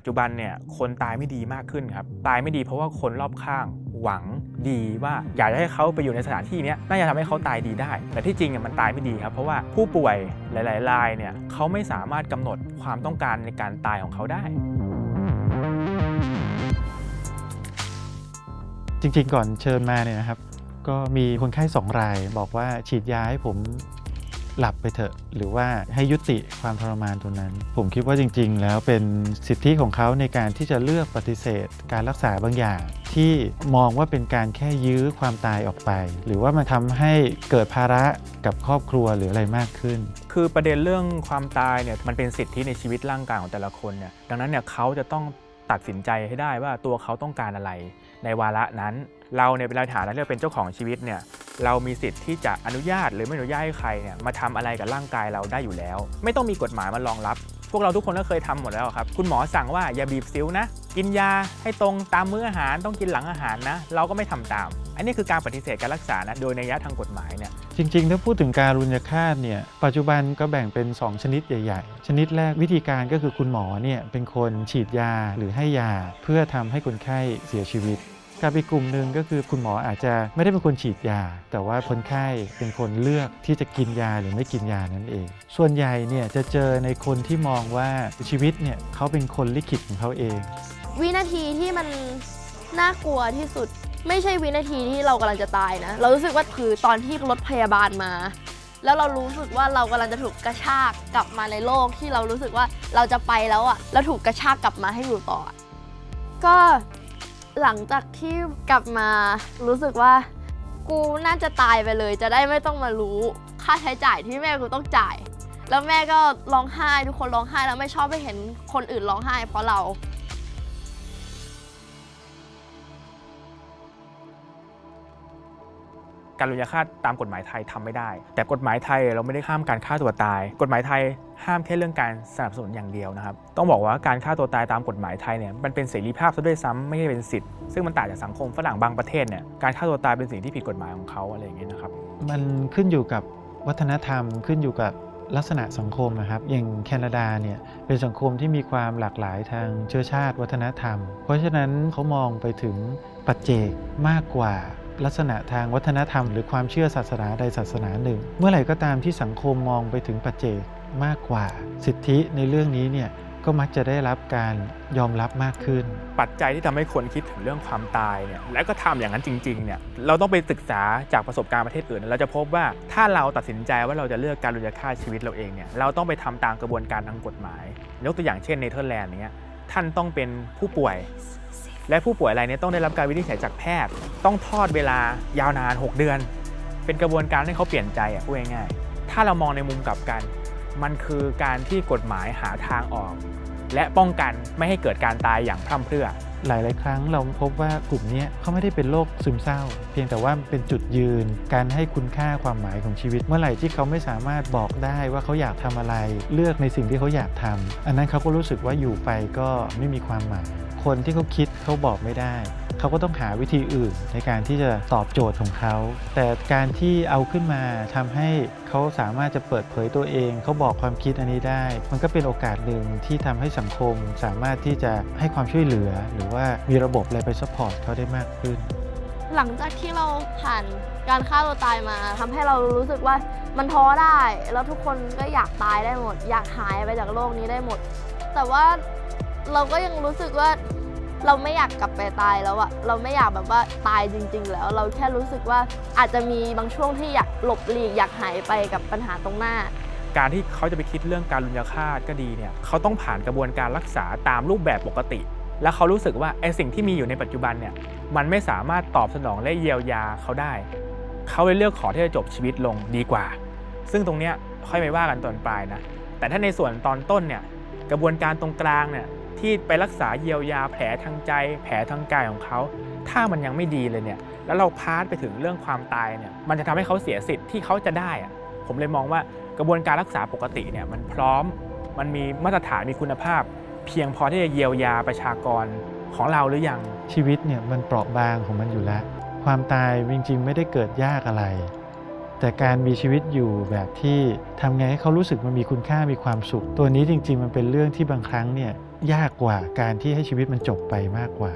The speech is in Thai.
ปัจจุบันเนี่ยคนตายไม่ดีมากขึ้นครับ ตายไม่ดีเพราะว่าคนรอบข้างหวังดีว่าอยากจะให้เขาไปอยู่ในสถานที่นี้น่าจะทำให้เขาตายดีได้ แต่ที่จริงมันตายไม่ดีครับ เพราะว่าผู้ป่วยหลายๆรายเนี่ยเขาไม่สามารถกำหนดความต้องการในการตายของเขาได้ จริงๆ ก่อนเชิญมาเนี่ยนะครับ ก็มีคนไข้สองรายบอกว่าฉีดยาให้ผม หลับไปเถอะ หรือว่าให้ยุติความทรมานตัวนั้น ผมคิดว่าจริง ๆ แล้วเป็นสิทธิของเขาในการที่จะเลือกปฏิเสธ การรักษาบางอย่าง ที่มองว่าเป็นการแค่ยื้อความตายออกไป หรือว่ามันทำให้เกิดภาระกับครอบครัวหรืออะไรมากขึ้น คือประเด็นเรื่องความตายเนี่ยมันเป็นสิทธิในชีวิตร่างกายของแต่ละคนเนี่ยดังนั้นเนี่ยเขาจะต้องตัดสินใจให้ได้ว่าตัวเขาต้องการอะไรในวาระนั้น เราเนี่ยเป็นในฐานะที่เราเป็นเจ้าของชีวิตเนี่ย เรามีสิทธิ์ที่จะอนุญาตหรือไม่อนุญาตให้ใครเนี่ยมาทำอะไรกับร่างกายเราได้อยู่แล้ว ไม่ต้องมีกฎหมายมารองรับ พวกเราทุกคนก็เคยทำหมดแล้วครับ คุณหมอสั่งว่าอย่าบีบซิ้วนะ กินยาให้ตรงตามมื้ออาหารต้องกินหลังอาหารนะ เราก็ไม่ทำตาม อันนี้คือการปฏิเสธการรักษานะโดยในยะทางกฎหมายเนี่ยจริงๆ ถ้าพูดถึงการรุญฆาตเนี่ยปัจจุบันก็แบ่งเป็น 2 ชนิดใหญ่ ๆ ชนิดแรกวิธีการก็คือคุณหมอเนี่ยเป็นคนฉีดยาหรือให้ยา เพื่อทำให้คนไข้เสียชีวิต กับอีกกลุ่มหนึ่งก็คือคุณหมออาจจะไม่ได้เป็นคนฉีดยา แต่ว่าคนไข้เป็นคนเลือกที่จะกินยาหรือไม่กินยานั่นเอง ส่วนใหญ่เนี่ยจะเจอในคนที่มองว่าชีวิตเนี่ยเขาเป็นคนลิขิตของเขาเอง วินาทีที่มันน่ากลัวที่สุด ไม่ใช่วินาทีที่เรากำลังจะตายนะ เรารู้สึกว่าคือตอนที่รถพยาบาลมา แล้วเรารู้สึกว่าเรากำลังจะถูกกระชากกลับมาในโลกที่เรารู้สึกว่าเราจะไปแล้วอะแล้วถูกกระชากกลับมาให้อยู่ต่อก็ หลังจากที่กลับมารู้สึกว่า กูน่าจะตายไปเลย จะได้ไม่ต้องมารู้ค่าใช้จ่ายที่แม่กูต้องจ่าย แล้วแม่ก็ร้องไห้ทุกคนร้องไห้แล้วไม่ชอบไปเห็นคนอื่นร้องไห้ เพราะเรา การลุญฆาตตามกฎหมายไทยทำไม่ได้ แต่กฎหมายไทยเราไม่ได้ห้ามการฆ่าตัวตาย กฎหมายไทยห้ามแค่เรื่องการสนับสนุนอย่างเดียวนะครับ ต้องบอกว่าการฆ่าตัวตายตามกฎหมายไทยเนี่ยมันเป็นเสรีภาพซะด้วยซ้ำไม่ใช่เป็นสิทธิ์ซึ่งมันต่างจากสังคมฝรั่งบางประเทศเนี่ยการฆ่าตัวตายเป็นสิ่งที่ผิดกฎหมายของเขาอะไรอย่างเงี้ยนะครับมันขึ้นอยู่กับวัฒนธรรมขึ้นอยู่กับลักษณะสังคมนะครับอย่างแคนาดาเนี่ยเป็นสังคมที่มีความหลากหลายทางเชื้อชาติวัฒนธรรม เพราะฉะนั้นเขามองไปถึงปัจเจกมากกว่า ลักษณะทางวัฒนธรรม หรือความเชื่อศาสนาใดศาสนาหนึ่ง เมื่อไหร่ก็ตามที่สังคมมองไปถึงปัจเจกมากกว่า สิทธิในเรื่องนี้เนี่ยก็มักจะได้รับการยอมรับมากขึ้น ปัจจัยที่ทำให้คนคิดถึงเรื่องความตายเนี่ยและก็ทำอย่างนั้นจริงๆเนี่ยเราต้องไปศึกษาจากประสบการณ์ประเทศอื่นเราจะพบว่าถ้าเราตัดสินใจว่าเราจะเลือกการลุญฆาชีวิตเราเองเนี่ยเราต้องไปทำตามกระบวนการทางกฎหมายยกตัวอย่างเช่นเนเธอร์แลนด์เนี้ยท่านต้องเป็นผู้ป่วย และผู้ป่วยรายนี้ต้องได้รับการวินิจฉัยจากแพทย์ ต้องทอดเวลายาวนาน 6 เดือน เป็นกระบวนการให้เขาเปลี่ยนใจอะพูดง่ายๆ ถ้าเรามองในมุมกลับกัน มันคือการที่กฎหมายหาทางออก และป้องกันไม่ให้เกิดการตายอย่างพร่ำเพรื่อ หลาย ๆ ครั้งเราพบว่ากลุ่มนี้เขาไม่ได้เป็นโรคซึมเศร้า เพียงแต่ว่าเป็นจุดยืน การให้คุณค่าความหมายของชีวิต เมื่อไหร่ที่เขาไม่สามารถบอกได้ว่าเขาอยากทำอะไร เลือกในสิ่งที่เขาอยากทำอันนั้นเขาก็รู้สึกว่าอยู่ไปก็ไม่มีความหมาย คนที่เขาคิดเขาบอกไม่ได้ เขาก็ต้องหาวิธีอื่นในการที่จะตอบโจทย์ของเขา แต่การที่เอาขึ้นมาทำให้เขาสามารถจะเปิดเผยตัวเอง เขาบอกความคิดอันนี้ได้ มันก็เป็นโอกาสหนึ่งที่ทำให้สังคมสามารถที่จะให้ความช่วยเหลือ หรือว่ามีระบบอะไรไปซัพพอร์ตเขาได้มากขึ้น หลังจากที่เราผ่านการฆ่าตัวตายมาทำให้เรารู้สึกว่ามันท้อได้ แล้วทุกคนก็อยากตายได้หมด อยากหายไปจากโลกนี้ได้หมด แต่ว่า เราก็ยังรู้สึกว่าเราไม่อยากกลับไปตายแล้วอะเราไม่อยากแบบว่าตายจริง ๆ แล้ว เราแค่รู้สึกว่าอาจจะมีบางช่วงที่อยากหลบหลีกอยากหายไปกับปัญหาตรงหน้า การที่เขาจะไปคิดเรื่องการลุญฆาตก็ดีเนี่ยเขาต้องผ่านกระบวนการรักษาตามรูปแบบปกติ แล้วเขารู้สึกว่าไอ้สิ่งที่มีอยู่ในปัจจุบันเนี่ยมันไม่สามารถตอบสนองและเยียวยาเขาได้ เขาเลยเลือกขอที่จะจบชีวิตลงดีกว่า ซึ่งตรงเนี้ยค่อยไปว่ากันตอนปลายนะแต่ถ้าในส่วนตอนต้นเนี่ยกระบวนการตรงกลางเนี่ย ที่ไปรักษาเยียวยาแผลทางใจ แผลทางกายของเขา ถ้ามันยังไม่ดีเลยเนี่ย แล้วเราพาดไปถึงเรื่องความตายเนี่ย มันจะทำให้เขาเสียสิทธิ์ที่เขาจะได้อะผมเลยมองว่ากระบวนการรักษาปกติเนี่ยมันพร้อม มันมีมาตรฐานมีคุณภาพ เพียงพอที่จะเยียวยาประชากรของเราหรือยัง ชีวิตเนี่ยมันเปราะบางของมันอยู่แล้ว ความตายจริงๆไม่ได้เกิดยากอะไร แต่การมีชีวิตอยู่แบบที่ทำไงให้เขารู้สึกมันมีคุณค่ามีความสุข ตัวนี้จริง ๆ มันเป็นเรื่องที่บางครั้งเนี่ย ยากกว่าการที่ให้ชีวิตมันจบไปมากกว่า